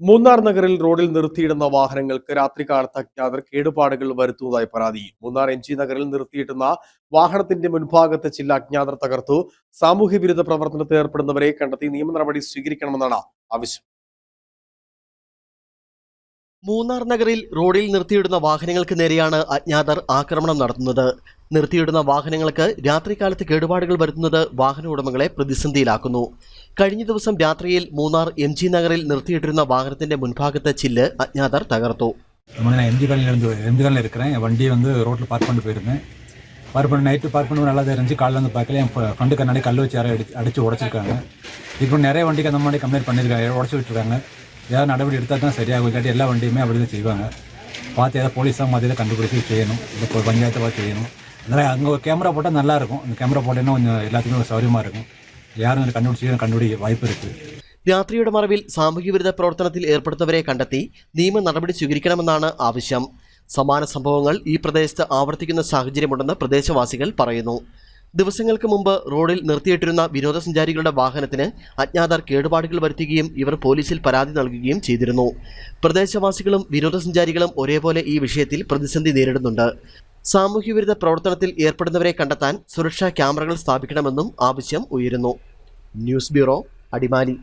മൂന്നാർ നഗറിൽ റോഡിൽ നിർത്തിയിടുന്ന വാഹനങ്ങൾക്ക് രാത്രികാലത്ത് അജ്ഞാതർ കേടുപാടുകൾ വരുത്തുന്നതായി പരാതി. മൂന്നാർ എം ജി നഗറിൽ നിർത്തിയിട്ടുന്ന വാഹനത്തിന്റെ മുൻഭാഗത്ത് ചില അജ്ഞാതർ തകർത്തു. സാമൂഹ്യ വിരുദ്ധ പ്രവർത്തനത്തിൽ ഏർപ്പെടുന്നവരെ കണ്ടെത്തി നിയമ നടപടി സ്വീകരിക്കണമെന്നാണ് ആവശ്യം. മൂന്നാർ നഗറിൽ റോഡിൽ നിർത്തിയിടുന്ന വാഹനങ്ങൾക്ക് നേരെയാണ് അജ്ഞാതർ ആക്രമണം നടത്തുന്നത് നിർത്തിയിടുന്ന വാഹനങ്ങൾക്ക് രാത്രികാലത്ത് കേടുപാടുകൾ വരുത്തുന്നത് വാഹന ഉടമകളെ പ്രതിസന്ധിയിലാക്കുന്നു കഴിഞ്ഞ ദിവസം രാത്രിയിൽ മൂന്നാർ എം ജി നഗറിൽ നിർത്തിയിട്ടിരുന്ന വാഹനത്തിന്റെ മുൻഭാഗത്തെ ചില്ല് அஜ்ஞாதர் தகர்த்தோ நான் எம்ஜி காலனிலேருந்து எம்ஜி காலனில் இருக்கிறேன் என் வண்டி வந்து ரோட்டில் பார்க் பண்ணிட்டு போயிருந்தேன் பார்க் பண்ணி நைட்டு பார்க் பண்ணி நல்லா தான் இருந்துச்சு காலைல வந்து பார்க்கல என் ஃப- ஃப்ரெண்டு கண்ணாடி கல் வச்சு யாரும் அடிச்சு அடிச்சு உடச்சிருக்காங்க இப்போ நிறைய வண்டிக்கு அந்த மாதிரி கம்ப்ளைண்ட் பண்ணியிருக்காங்க உடச்சி விட்டுருக்காங்க ஏதாவது நடவடிக்கை எடுத்தால் தான் சரியாகும் இல்லாட்டி எல்லா வண்டியுமே அப்படி தான் செய்வாங்க பார்த்து ஏதாவது போலீஸாக மாதிரி தான் கண்டுபிடிச்சி செய்யணும் இல்லை இப்போ பஞ்சாயத்தை பார்த்து செய்யணும் அதனால் அங்கே ஒரு கேமரா போட்டால் நல்லாயிருக்கும் அந்த கேமரா போட்டேன்னா கொஞ்சம் எல்லாத்துக்குமே ஒரு சௌகரியமாக இருக்கும் யாரும் அதை கண்டுபிடிச்சி கண்டுபிடிக்க வாய்ப்பு இருக்குது രാത്രിയുടെ മറവിൽ സാമൂഹ്യ വിരുദ്ധ പ്രവർത്തനത്തിൽ ഏർപ്പെടുന്നവരെ കണ്ടെത്തി നിയമ നടപടി സ്വീകരിക്കണമെന്നാണ് ആവശ്യം സമാന സംഭവങ്ങൾ ഈ പ്രദേശത്ത് ആവർത്തിക്കുന്ന സാഹചര്യമുണ്ടെന്ന് പ്രദേശവാസികൾ പറയുന്നു ദിവസങ്ങൾക്ക് മുമ്പ് റോഡിൽ നിർത്തിയിട്ടിരുന്ന വിനോദസഞ്ചാരികളുടെ വാഹനത്തിന് അജ്ഞാതർ കേടുപാടുകൾ വരുത്തുകയും ഇവർ പോലീസിൽ പരാതി നൽകുകയും ചെയ്തിരുന്നു. പ്രദേശവാസികളും വിനോദസഞ്ചാരികളും ഒരേപോലെ ഈ വിഷയത്തിൽ പ്രതിസന്ധി നേരിടുന്നുണ്ട്. സാമൂഹ്യവിരുദ്ധ പ്രവർത്തനത്തിൽ ഏർപ്പെടുന്നവരെ കണ്ടെത്താൻ സുരക്ഷാ ക്യാമറകൾ സ്ഥാപിക്കണമെന്നും ആവശ്യം ഉയരുന്നു. News bureau Adimali.